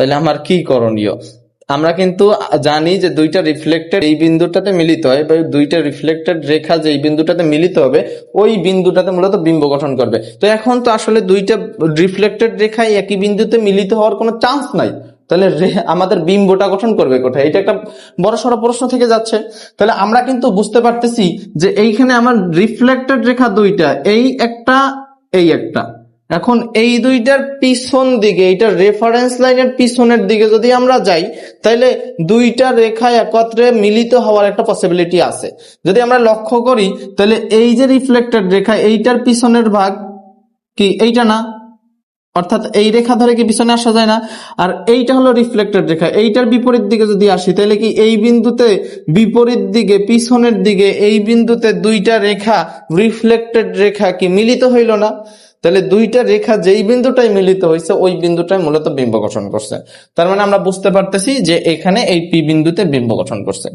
তাহলে আমার কি করণীয়? আমরা কিন্তু জানি যে দুইটা রিফ্লেক্টেড এই বিন্দুটাতে মিলিত হয় বা দুইটা রিফ্লেক্টেড রেখা যে এই বিন্দুটাতে মিলিত হবে, ওই বিন্দুটাতে মূলত বিম্ব গঠন করবে। তো এখন তো আসলে দুইটা রিফ্লেক্টেড রেখায় একই বিন্দুতে মিলিত হওয়ার কোনো চান্স নাই। তাহলে আমাদের বিম্বটা গঠন করবে কোথায়? এটা একটা বড় সড়ো প্রশ্ন থেকে যাচ্ছে। তাহলে আমরা কিন্তু বুঝতে পারতেছি যে এইখানে আমার রিফ্লেক্টেড রেখা দুইটা, এই একটা এই একটা। এখন এই দুইটার পিছন দিকে, এইটার রেফারেন্স লাইনের পিছনের দিকে যদি আমরা যাই তাহলে দুইটা রেখা একত্রে মিলিত হওয়ার একটা পসিবিলিটি আছে। যদি আমরা লক্ষ্য করি তাহলে এই যে রিফ্লেক্টেড রেখা, এইটার পিছনের ভাগ কি এইটা না? অর্থাৎ এই রেখা ধরে কি পিছনে আসা যায় না? আর এইটা হলো রিফ্লেক্টেড রেখা, এইটার বিপরীত দিকে যদি আসি তাহলে কি এই বিন্দুতে বিপরীত দিকে, পিছনের দিকে, এই বিন্দুতে দুইটা রেখা রিফ্লেক্টেড রেখা কি মিলিত হইল না? তাহলে দুইটা রেখা যেই বিন্দুটাই মিলিত হয়েছে ওই বিন্দুটাই মূলত বিম্ব গঠন করছে। তার মানে আমরা বুঝতে পারতেছি যে এখানে এই পি বিন্দুতে বিম্ব গঠন করছে।